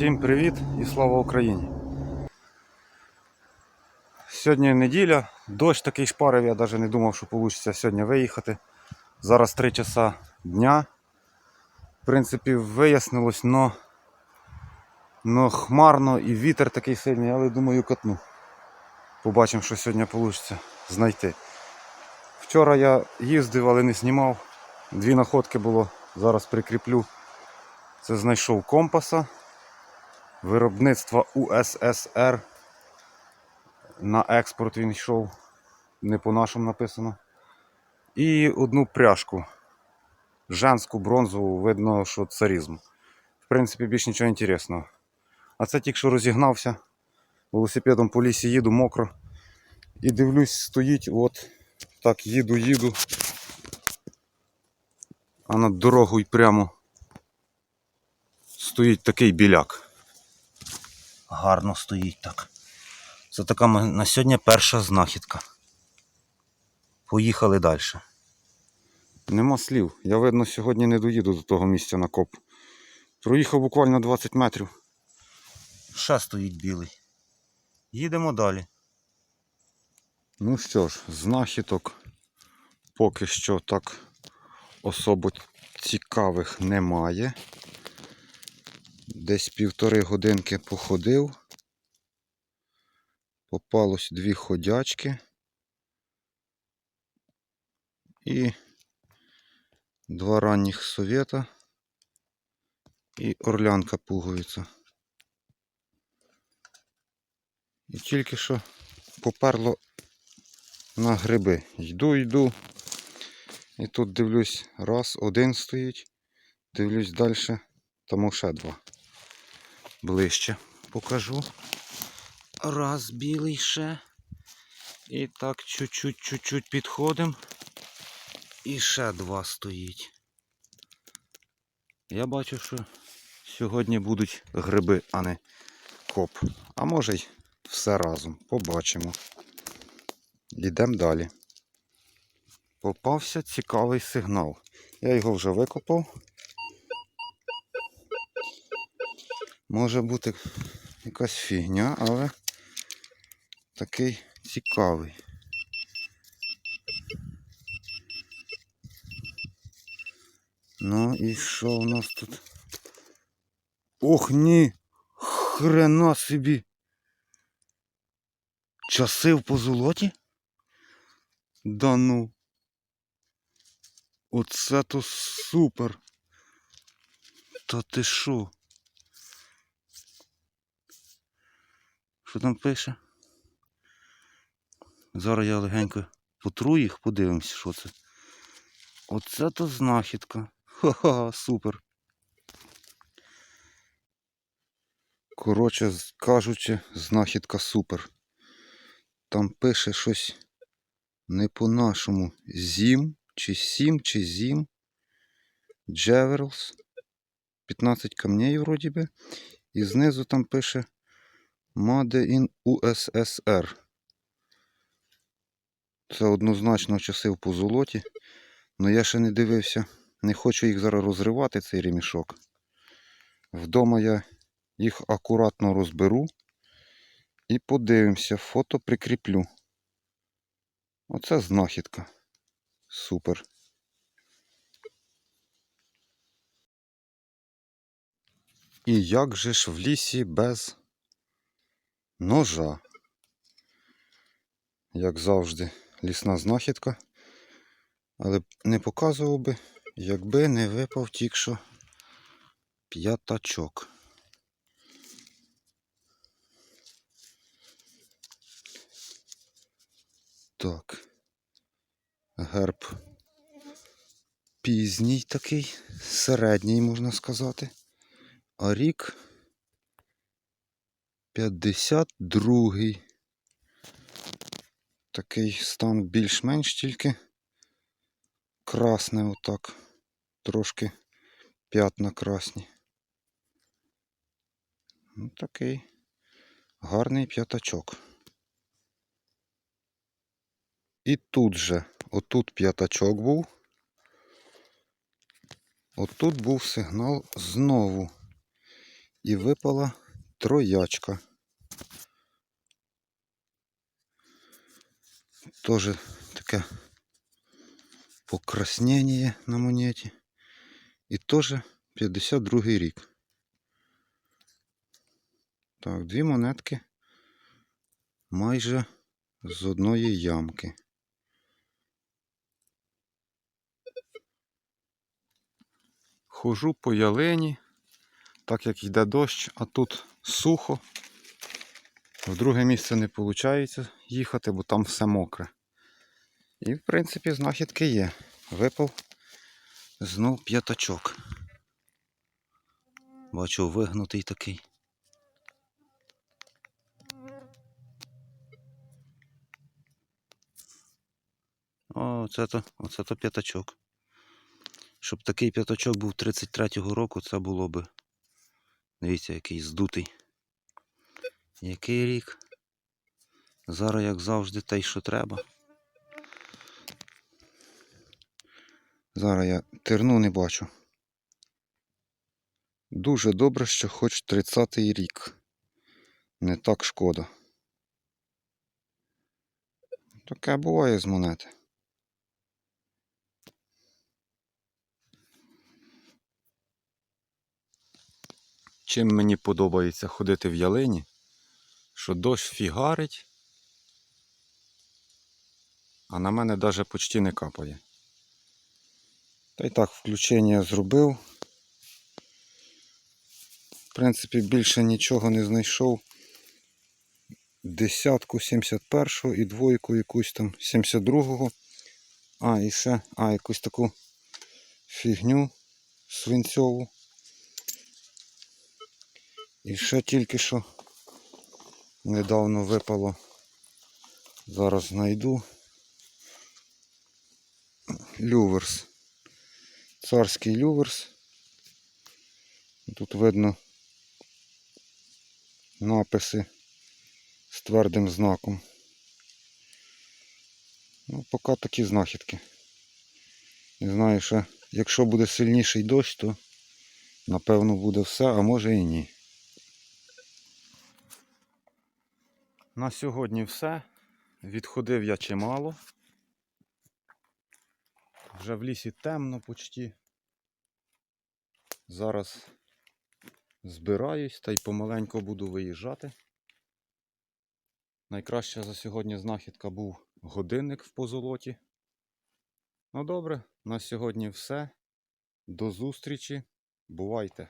Всім привіт і слава Україні. Сьогодні неділя, дощ такий шпарив, я навіть не думав, що вийде сьогодні виїхати. Зараз 3 часа дня. В принципі, вияснилось, но, но хмарно і вітер такий сильний, але думаю катну. Побачимо, що сьогодні вийде знайти. Вчора я їздив, але не знімав. Дві находки було, зараз прикріплю. Це знайшов компаса виробництва УССР. На експорт він йшов, не по-нашому написано. І одну пряжку. Женську бронзову, видно, що царізм. В принципі, більш нічого інтересного. А це тільки що розігнався. Велосипедом по лісі їду мокро. І дивлюсь, стоїть, от так їду, їду. А над дорогою прямо стоїть такий біляк. Гарно стоїть так. Це така на сьогодні перша знахідка. Поїхали далі. Нема слів. Я видно сьогодні не доїду до того місця на коп. Проїхав буквально 20 метрів. Ще стоїть білий. Їдемо далі. Ну що ж, знахідок поки що так особо цікавих немає. Десь півтори годинки походив. Попалось дві ходячки. І два ранніх совєта. І орлянка пуговиця. І тільки що поперло на гриби. Йду, йду. І тут дивлюсь, раз, один стоїть. Дивлюсь далі, тому ще два. Ближче покажу. Раз білий ще. І так чуть-чуть чуть-чуть підходимо. І ще два стоїть. Я бачу, що сьогодні будуть гриби, а не коп. А може й все разом. Побачимо. Йдемо далі. Попався цікавий сигнал. Я його вже викопав. Може бути якась фігня, але такий цікавий. Ну і що у нас тут? Ох ні! Хрена собі! Часи в позолоті? Да ну. Оце то супер. Та ти що? Що там пише? Зараз я легенько потру їх, подивимось, що це. Оце то знахідка. Ха-ха, супер. Коротше кажучи, знахідка супер. Там пише щось не по-нашому. Зім, чи сім, чи зім. Джеверлс. 15 камней вроді би. І знизу там пише Made in USSR. Це однозначно часи в позолоті. але я ще не дивився. Не хочу їх зараз розривати, цей ремішок. Вдома я їх акуратно розберу і подивимося, фото прикріплю. Оце знахідка. Супер. І як же ж в лісі без ножа? Як завжди, лісна знахідка. Але не показував би, якби не випав тільки що п'ятачок. Так. Герб пізній такий, середній, можна сказати. А рік 52-й. Такий стан більш-менш тільки красне отак. Трошки п'ятна красні. Ну, такий гарний п'ятачок. І тут же, отут п'ятачок був. Отут був сигнал знову. І випала троячка. Тоже таке покраснення на монеті. І теж 52 рік. Так, дві монетки майже з одної ямки. Хожу по ялині, так як йде дощ, а тут сухо. В друге місце не виходить їхати, бо там все мокре. І, в принципі, знахідки є. Випав знов п'ятачок. Бачу, вигнутий такий. О, це то, оце то п'ятачок. Щоб такий п'ятачок був 33-го року, це було би. Дивіться, який здутий. Який рік? Зараз, як завжди, те, що треба. Зараз я терну не бачу. Дуже добре, що хоч 30-й рік. Не так шкода. Таке буває з монети. Чим мені подобається ходити в ялині, що дощ фігарить, а на мене навіть почти не капає. Та й так, включення зробив. В принципі, більше нічого не знайшов. Десятку 71-го і двойку якусь там 72-го. А, і ще, а, якусь таку фігню свинцьову. І ще тільки що недавно випало. Зараз знайду. Люверс. Царський люверс. Тут видно написи з твердим знаком. Ну, поки такі знахідки. Не знаю, що якщо буде сильніший дощ, то напевно буде все, а може і ні. На сьогодні все. Відходив я чимало. Вже в лісі темно почти. Зараз збираюсь та й помаленьку буду виїжджати. Найкраща за сьогодні знахідка був годинник в позолоті. Ну добре, на сьогодні все. До зустрічі. Бувайте!